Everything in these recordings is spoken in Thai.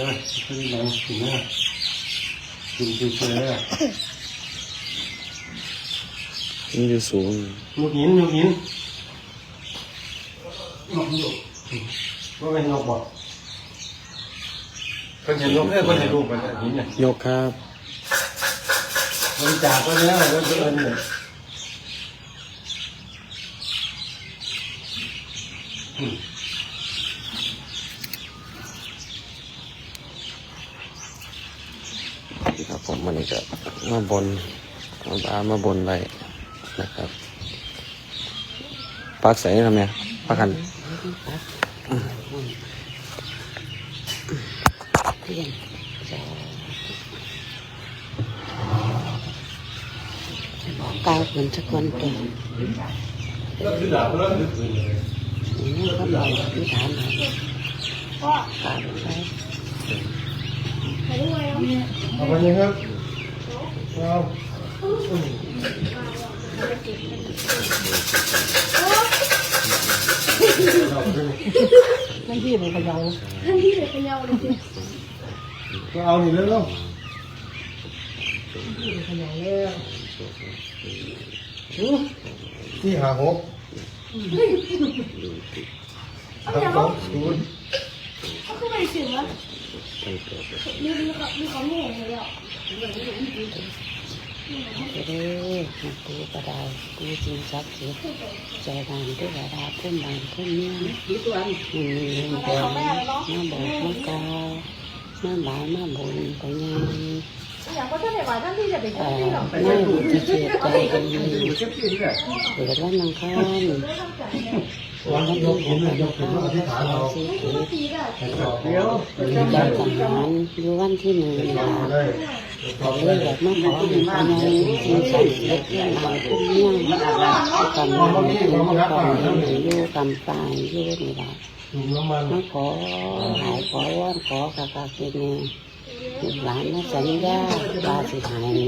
เย็นเลยขึ้นหลังถึงหน้าถึงเฉยๆอะมันอยู่สูงลูกหินลูกหินนกอยู่ว่าเป็นนกบ่เพิ่นเห็นนกเอ้ยเพิ่นเห็นรูปมันหินเนี่ยยกครับบริจาคก็แล้วแล้วเอิญเนี่ยอืม ครับผม วันนี้ก็มาบนมาบามาบนไว้นะครับปักใส่ทำไงปักกันเพียงจะบอกกล่าวเหมือนสักคนตัวแล้วคือดาบแล้วคือปืนเลยนี่เขาบอกที่ถามหากล่าวไปเอาไปยังครับ เอาอืมไม่พี่เป็นพยองท่านที่เลยพะเยาเลยจริงก็เอาอยู่แล้วเนาะพยองแล้วที่หาหกทำสองศูนย์เขาขึ้นไปถึงแล้วมีมีเขามีของแห้งเลยอะ จะได้มาปูกระดาษปูจริงสักดิ์สิทธิ์ใจบานด้วยกระดาษพุ่มบานพุ่มเนี้ยมีตัวมันมีเรื่องเดียวมาบอกมากล่าวมาบายมาบนไปยังอย่างก็ท่านไหนว่าท่านที่จะเป็นเอ่ท่านอที่หรอกแม่ที่เสียใจดีอยู่เก็บที่นี่แหละเกิดวันอังคารวันที่ยกหินยกหินมาอธิษฐานเราสิเกิดตีได้เดี๋ยวมีเจ้าทหารอยู่วันที่หนึ่ง ลาได้แต่เลยอยากมาขอให้พ่อใหญ่ที่สังเกตเรื่องราวทุกเรื่องกำลังอยู่กำลังอยู่กำปายอยู่นี่ละมันมาขอหายขอว่อนขอกะกะเกเนลูกหลานมาสัญญาบาสิหาย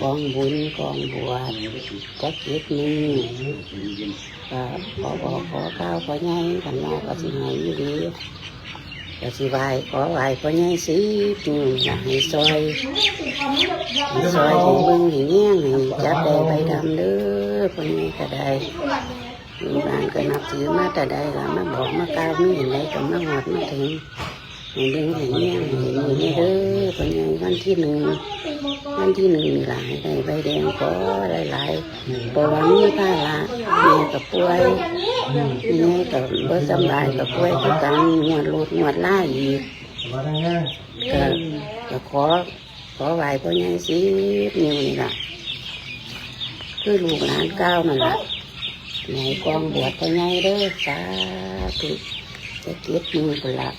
กองบุญกองบวชจักจิตนี้ขอบอกขอข้าวขอใหญ่กันนอกก็สิหายอยู่ดี ก็สิไหวขอไหวขอใหญ่สิจูอยากให้ซอยให้ซอยให้เบิ่งให้แง่งให้จับได้ไปดำเด้อพ่อใหญ่ก็ได้ลูกหลานก็นับถือมาแต่ใดละมาบอกมากล่าวมีเห็นไรก็มาหอดมาถึงให้เบิ่งให้แง่งให้นี่เด้อพ่อใหญ่วันที่หนึ่ง วันที่หนึ่งนี่ล่ะให้ได้ใบแดงขอหลายๆตัววันนี้ถ้าละแม่กับป่วยแม่กับบ่สำบายกับป่วยคือกันงวดรูดงวดล่าอีกมาทางนี้ก็ก็ขอขอไหวพ่อใหญ่สินิ้วนี่ล่ะคือลูกหลานเก้าวนั่นล่ะไหนกองบวชพ่อใหญ่เด้อสาธุจะเก็บมือคนละ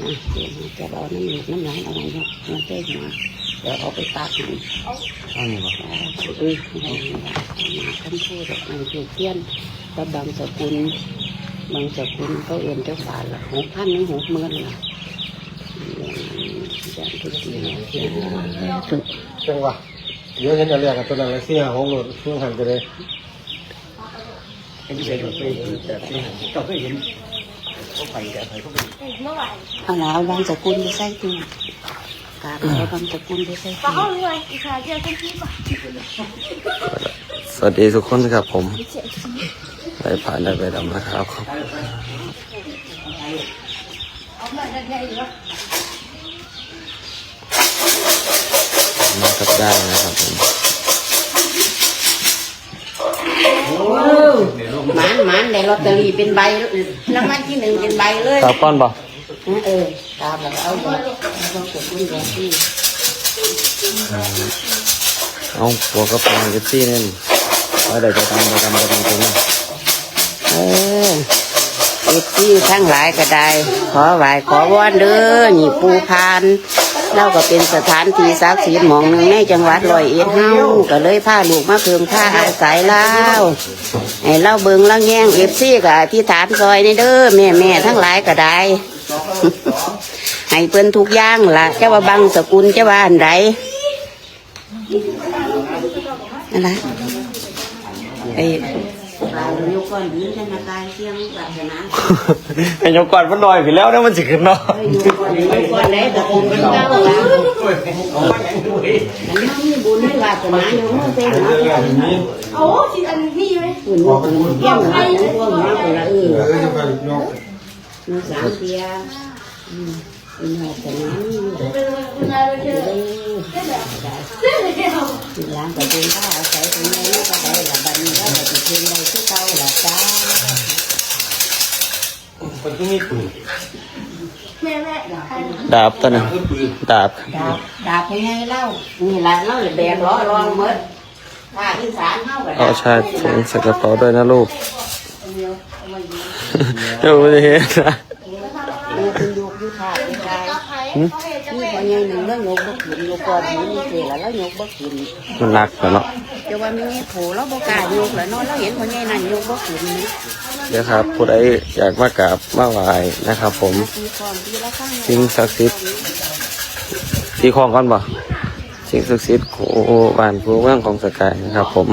อะเดี๋ยวจะเอาน้ำหลูกน้ำหลานเอาไว้เนาะมันเต้หัว เดี๋ยวเอาไปปากให้อันนี้บ่อือมาคำพูดมันคือเพี้ยนก็บางสกุลบางสกุลก็เอื่นเจ้าฝาละหกพันถึงหกหมื่นละอย่างทุกทีจังหวะเดี๋ยวเห็นอะไรกับตัวนั้นเลยเสียหงหลุดช่วงหันไปเลยเมื่อไหร่เอาแล้วบางสกุลไปใส่ตัวกาเอาบางสกุลไปใส่ตัว เขารู้ไงอีกค่ะเจ้าที่ที่ป่ะสวัสดีทุกคนครับผมเสียชีได้ผ่านได้ไปดำนะครับครับเอามาได้ไงอยู่วะมากับได้นะครับผมหมันหมันได้ลอตเตอรี่เป็นใบรางวัลที่หนึ่งเป็นใบเลยตาก้อนบ่เออ ตามแล้วเอาเอาบางสกุลแบบที่เอาหัวกระป๋องเจ็บซี่นี่ว่าเดี๋ยวจะทำไปทำไปทำตัวนี้เออเอฟซีทั้งหลายก็ได้ ขอไหวขอวอนเด้อนี่ปูพานเราก็เป็นสถานที่ศักดิ์สิทธิ์หมองหนึ่งในจังหวัดร้อยเอ็ดเฮาก็เลยพาลูกมาเคืองพาอาศัยเล่าให้เราเบิงเราแย่งเอฟซี่ก็อธิษฐานซอยในเด้อแม่แม่ทั้งหลายก็ได้ ให้เพิ่นทุกอย่างล่ะเจ้าว่าบังสกุลเจ้าว่าอันใดนั่นล่ะไอ้กายยกก้อนดินธนาคารเสียงศาสนาไอ้ยกก่อนมันลอยไปแล้วเนี่ยมันสิขึ้นเนาะเอ้ยยกก้อนดินยกก้อนไหนก็คงเป็นเก้าละมันไม่มีบุญไม่วาสนาอยู่เมื่อเป็นหาที่นี้เอาสิอันนี้ไหมคุณคุณเกี่ยวหาของพวกหาคนละเออ มีสามเทียอืมเป็นหาสนาอยู่เป็นเป็นอะไรเป็นเด้อะไรอเส้นเลยเอาที่ร้านก็เป็นข้าวอาศัยตรงนี้ก็ได้ละบัดนี้ก็จะเป็นได้ที่เก่าละจ้ามันก็มีปืนแม่แม่ใครดาบตัวนึงดาบดาบดาบเป็นไงเล่านี่ละเล่าเลยแบกล้อรองหมดถ้าอีสานเข้ากับเอาชาติเสียงใส่กระเป๋าด้วยนะลูก เดียวจะเห็นนะเออเป็นยุกยุทาเป็นไงใครเขาเห็นจะนี่เป็นพอใหญ่หนึ่งแล้วยกบ่ขึ้นยกก่อนนี่เสียแล้วยกบ่ขึ้นมันหนักแล้วเนาะแต่ว่ามีโผล่แล้วบ่กล้ายกแล้วเนาะเราเห็นพอใหญ่นั่นยกบ่ขึ้นนี่เดี๋ยวครับผู้ใดอยากมากราบมาไหว้นะครับ ผมสิ่งศักดิ์สิทธิ์ที่คลองก่อนบ่สิ่งศักดิ์สิทธิ์ของบ้านผู้เมืองของสกายนะครับ ผม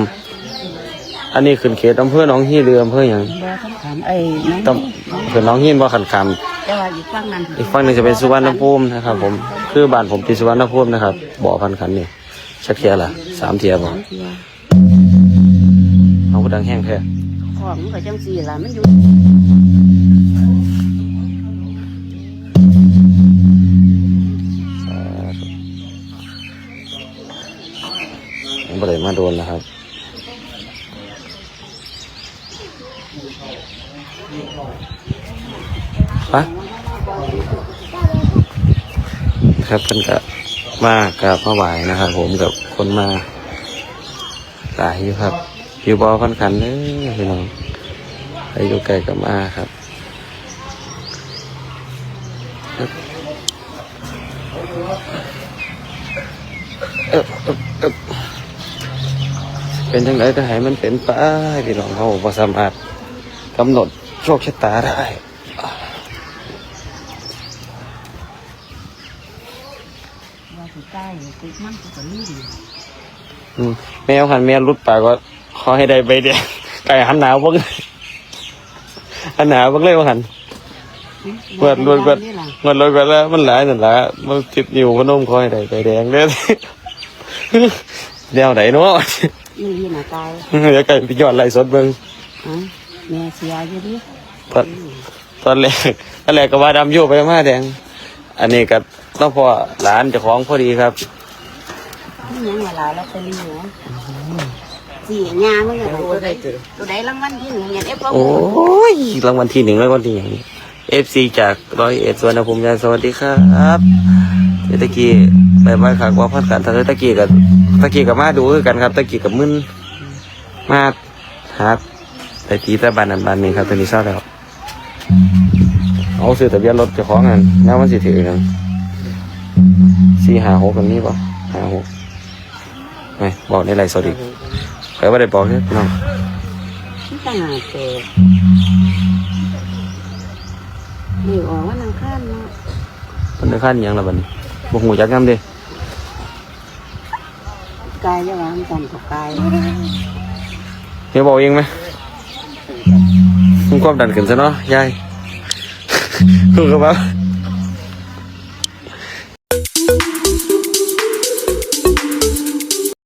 อันนี้ขึ้นเขตอำเภอหนองฮีเรืออำเภออย่างบ่สำคัญไอ้น้องตำคือหน้องฮีนบ่ขันคแต่ว่าอีกฝั่งนั้นำอีกฝั่งหนึงจะเป็นสุวรรณภูมินะครับ ผมคือบ้านผมที่สุวรรณภูมินะครับบ่อพันขันนี่ชักเทียละสามเทียบ่สามเทียเอาผู้ดังแห้งแท้ของมันก็จังซี่ล่ะมันอยู่สาธุผมบ่ได้มาโดนนะครับ ปะครับเพิ่นก็มากับมาไหวนะครับผมกับคนมาหลายอยู่ครับ อยู่บ่อพันขันเลยพี่น้องใครอยู่ไกลก็มาครับเป็นจังไดก็ให้มันเป็นไปพี่น้องเขาบ่สามารถกำหนด โชคชะตาได้ว่าสิใกล้ติดมันก็มีดีอืมแมวหันแมวรุดปากก็ขอให้ได้ใบแดงไก่หันหนาวเบ้งหันหนาวเบ้งเลยว่าหันเปิดรวดเปิดมันรวดเปิดแล้วมันหลายนั่นละมันติดนิ้วพนมขอให้ได้ใบแดงเลยเดี๋ยวไหนเนาะนี่ที่หน้าตายเดี๋ยวไก่ไปยอดไล่สดเบิ่งอะแม่เสียอยู่ดิ ตอนตอนแรกตอนแรกก็ว่าดำโยไปมาแดง อันนี้ก็ต้องพอหลานเจ้าของพอดีครับนี่ยังเวลาเราไปเลี้ยงสี่งานมันก็ตัวใดตัวใดรางวัลที่หนึ่งเงินเอฟโอ้ยรางวัลที่หนึ่งรางวัลที่อย่างนี้เอฟซีจากร้อยเอ็ดสวนภูมิยานสวัสดีครับเดี๋ยวตะกี้ไปบ้านขากว่าพัดกันทางตะกี้กับตะกี้กับมาดูคือกันครับ ตะกี้กับมึนมาหาแต่ทีแต่บ้านนั้นบ้านนี้ครับตอนนี้เศร้าแล้ว เอาซื้อทะเบียนรถเจ้าของกันแล้วมันสิถือกันสี่หาหกกันนี้ป่ะหาหกไม่บอกในไรสดอีกใครว่าได้บอกใช่พี่น้องที่ต่างหากเจอนี่ออกว่านังข้านเนาะมันได้ขั้นอิหยังละบัดนี้บกหูจักย้ำเดิกายจะวางกันกับกายเฮียบอกเองไหมมึงความดันขึ้นซะเนาะยาย ถูกกั